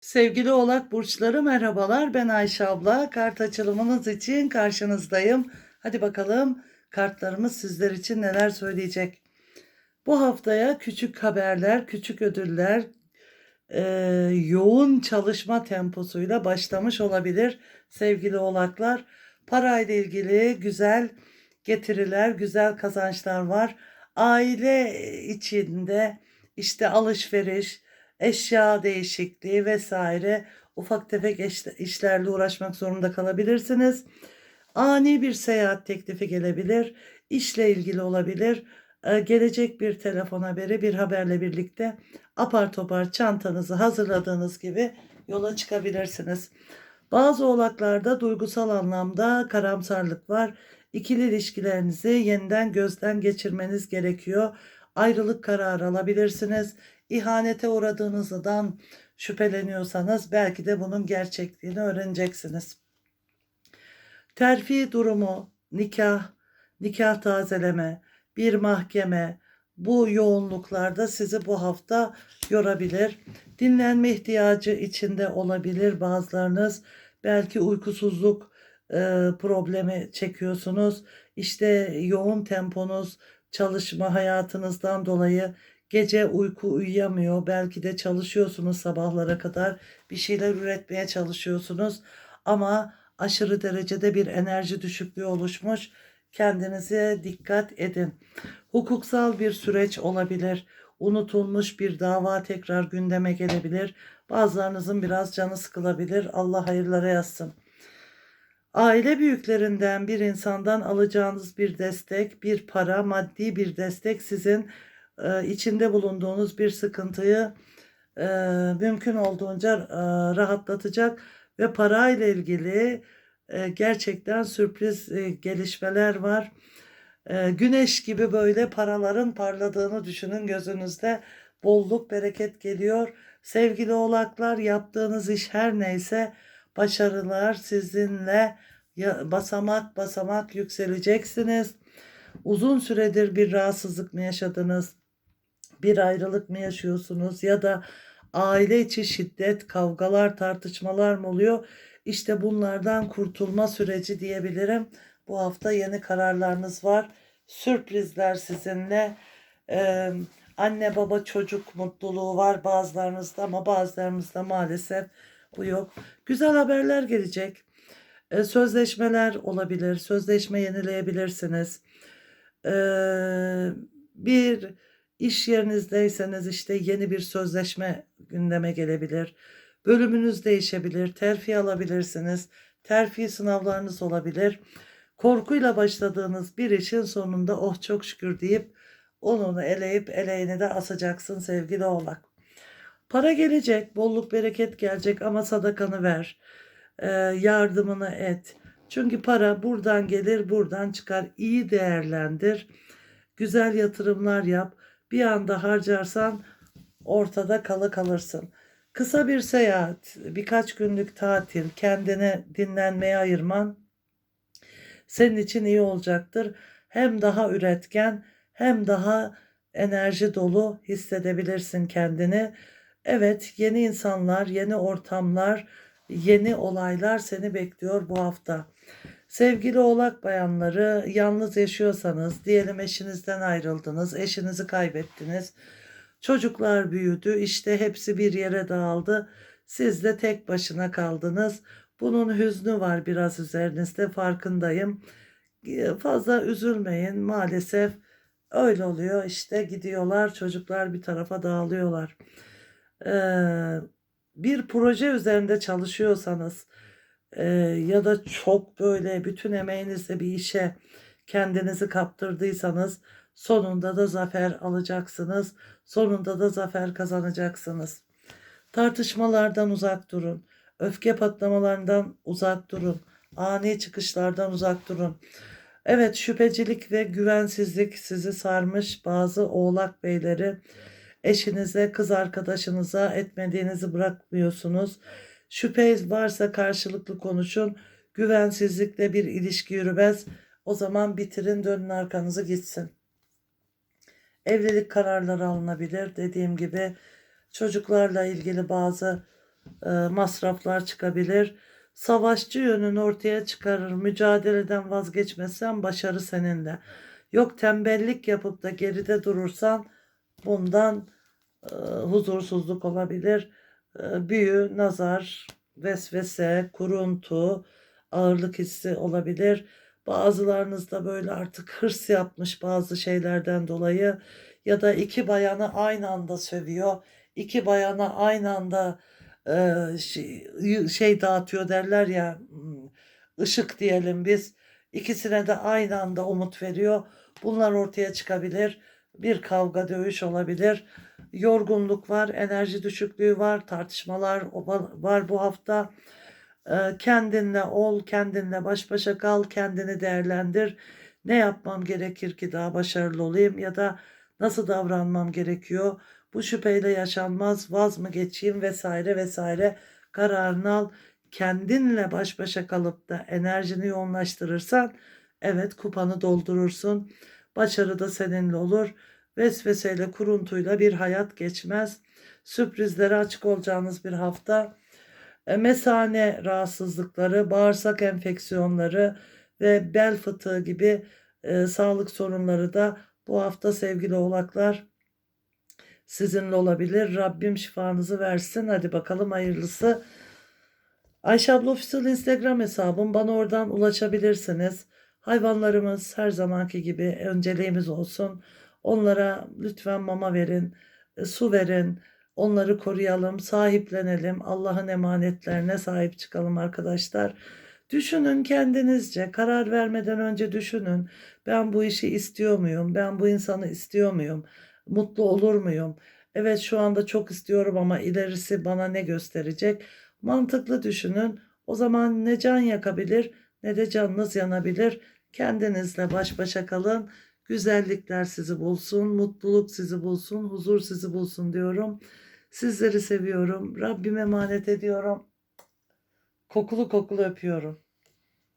Sevgili Oğlak Burçları merhabalar. Ben Ayşe abla. Kart açılımınız için karşınızdayım. Hadi bakalım kartlarımız sizler için neler söyleyecek. Bu haftaya küçük haberler, küçük ödüller, e, yoğun çalışma temposuyla başlamış olabilir sevgili oğlaklar. Parayla ilgili güzel getiriler, güzel kazançlar var. Aile içinde işte alışveriş, eşya değişikliği vesaire ufak tefek işlerle uğraşmak zorunda kalabilirsiniz. Ani bir seyahat teklifi gelebilir, işle ilgili olabilir. Ee, gelecek bir telefon haberi, bir haberle birlikte apar topar çantanızı hazırladığınız gibi yola çıkabilirsiniz. Bazı oğlaklarda duygusal anlamda karamsarlık var. İkili ilişkilerinizi yeniden gözden geçirmeniz gerekiyor. Ayrılık kararı alabilirsiniz. İhanete uğradığınızdan şüpheleniyorsanız belki de bunun gerçekliğini öğreneceksiniz. Terfi durumu, nikah, nikah tazeleme, bir mahkeme bu yoğunluklarda sizi bu hafta yorabilir. Dinlenme ihtiyacı içinde olabilir bazılarınız. Belki uykusuzluk e, problemi çekiyorsunuz. İşte yoğun temponuz, çalışma hayatınızdan dolayı gece uyku uyuyamıyor. Belki de çalışıyorsunuz sabahlara kadar. Bir şeyler üretmeye çalışıyorsunuz. Ama aşırı derecede bir enerji düşüklüğü oluşmuş. Kendinize dikkat edin. Hukuksal bir süreç olabilir. Unutulmuş bir dava tekrar gündeme gelebilir. Bazılarınızın biraz canı sıkılabilir. Allah hayırlara yazsın. Aile büyüklerinden bir insandan alacağınız bir destek, bir para, maddi bir destek sizin e, içinde bulunduğunuz bir sıkıntıyı e, mümkün olduğunca e, rahatlatacak ve parayla ilgili e, gerçekten sürpriz e, gelişmeler var. E, güneş gibi böyle paraların parladığını düşünün gözünüzde. Bolluk, bereket geliyor. Sevgili oğlaklar yaptığınız iş her neyse başarılar sizinle basamak basamak yükseleceksiniz. Uzun süredir bir rahatsızlık mı yaşadınız? Bir ayrılık mı yaşıyorsunuz ya da aile içi şiddet, kavgalar, tartışmalar mı oluyor? İşte bunlardan kurtulma süreci diyebilirim. Bu hafta yeni kararlarınız var. Sürprizler sizinle. Ee, anne baba çocuk mutluluğu var bazılarınızda ama bazılarınızda maalesef bu yok. Güzel haberler gelecek. Ee, sözleşmeler olabilir. Sözleşme yenileyebilirsiniz. Ee, bir iş yerinizdeyseniz işte yeni bir sözleşme gündeme gelebilir. Bölümünüz değişebilir. Terfi alabilirsiniz. Terfi sınavlarınız olabilir. Korkuyla başladığınız bir işin sonunda oh çok şükür deyip onunu eleyip eleğini de asacaksın sevgili oğlak. Para gelecek, bolluk bereket gelecek ama sadakanı ver. Ee, yardımını et. Çünkü para buradan gelir, buradan çıkar. İyi değerlendir. Güzel yatırımlar yap. Bir anda harcarsan ortada kalı kalırsın. Kısa bir seyahat, birkaç günlük tatil, kendine dinlenmeye ayırman senin için iyi olacaktır. Hem daha üretken hem daha enerji dolu hissedebilirsin kendini. Evet, yeni insanlar, yeni ortamlar, yeni olaylar seni bekliyor bu hafta. Sevgili oğlak bayanları, yalnız yaşıyorsanız, diyelim eşinizden ayrıldınız, eşinizi kaybettiniz. Çocuklar büyüdü, işte hepsi bir yere dağıldı. Siz de tek başına kaldınız. Bunun hüznü var biraz üzerinizde farkındayım. Ee, Fazla üzülmeyin maalesef öyle oluyor işte gidiyorlar çocuklar bir tarafa dağılıyorlar. Ee, bir proje üzerinde çalışıyorsanız e, ya da çok böyle bütün emeğinizle bir işe kendinizi kaptırdıysanız sonunda da zafer alacaksınız. Sonunda da zafer kazanacaksınız. Tartışmalardan uzak durun. Öfke patlamalarından uzak durun. Ani çıkışlardan uzak durun. Evet şüphecilik ve güvensizlik sizi sarmış bazı oğlak beyleri. Eşinize, kız arkadaşınıza etmediğinizi bırakmıyorsunuz. Şüphe varsa karşılıklı konuşun. Güvensizlikle bir ilişki yürümez. O zaman bitirin dönün arkanızı gitsin. Evlilik kararları alınabilir. Dediğim gibi çocuklarla ilgili bazı e, masraflar çıkabilir. Savaşçı yönünü ortaya çıkarır. Mücadeleden vazgeçmezsen başarı seninle. Yok tembellik yapıp da geride durursan bundan e, huzursuzluk olabilir. E, büyü, nazar, vesvese, kuruntu, ağırlık hissi olabilir. Bazılarınız da böyle artık hırs yapmış bazı şeylerden dolayı ya da iki bayanı aynı anda sövüyor. iki bayana aynı anda e, şey, şey dağıtıyor derler ya hmm, ışık diyelim biz. İkisine de aynı anda umut veriyor. Bunlar ortaya çıkabilir. Bir kavga dövüş olabilir. Yorgunluk var, enerji düşüklüğü var, tartışmalar var bu hafta. Ee, Kendinle ol, kendinle baş başa kal, kendini değerlendir. Ne yapmam gerekir ki daha başarılı olayım ya da nasıl davranmam gerekiyor? Bu şüpheyle yaşanmaz, vaz mı geçeyim vesaire vesaire kararını al. Kendinle baş başa kalıp da enerjini yoğunlaştırırsan evet kupanı doldurursun. Başarı da seninle olur. Vesveseyle, kuruntuyla bir hayat geçmez. Sürprizlere açık olacağınız bir hafta. E, mesane rahatsızlıkları, bağırsak enfeksiyonları ve bel fıtığı gibi e, sağlık sorunları da bu hafta sevgili oğlaklar sizinle olabilir. Rabbim şifanızı versin. Hadi bakalım hayırlısı. Ayşe abla Official Instagram hesabım. Bana oradan ulaşabilirsiniz. Hayvanlarımız her zamanki gibi önceliğimiz olsun. Onlara lütfen mama verin, e, su verin. Onları koruyalım, sahiplenelim. Allah'ın emanetlerine sahip çıkalım arkadaşlar. Düşünün kendinizce, karar vermeden önce düşünün. Ben bu işi istiyor muyum? Ben bu insanı istiyor muyum? Mutlu olur muyum? Evet şu anda çok istiyorum ama ilerisi bana ne gösterecek? Mantıklı düşünün. O zaman ne can yakabilir ne de canınız yanabilir. Kendinizle baş başa kalın. Güzellikler sizi bulsun, mutluluk sizi bulsun, huzur sizi bulsun diyorum. Sizleri seviyorum. Rabbime emanet ediyorum. Kokulu kokulu öpüyorum.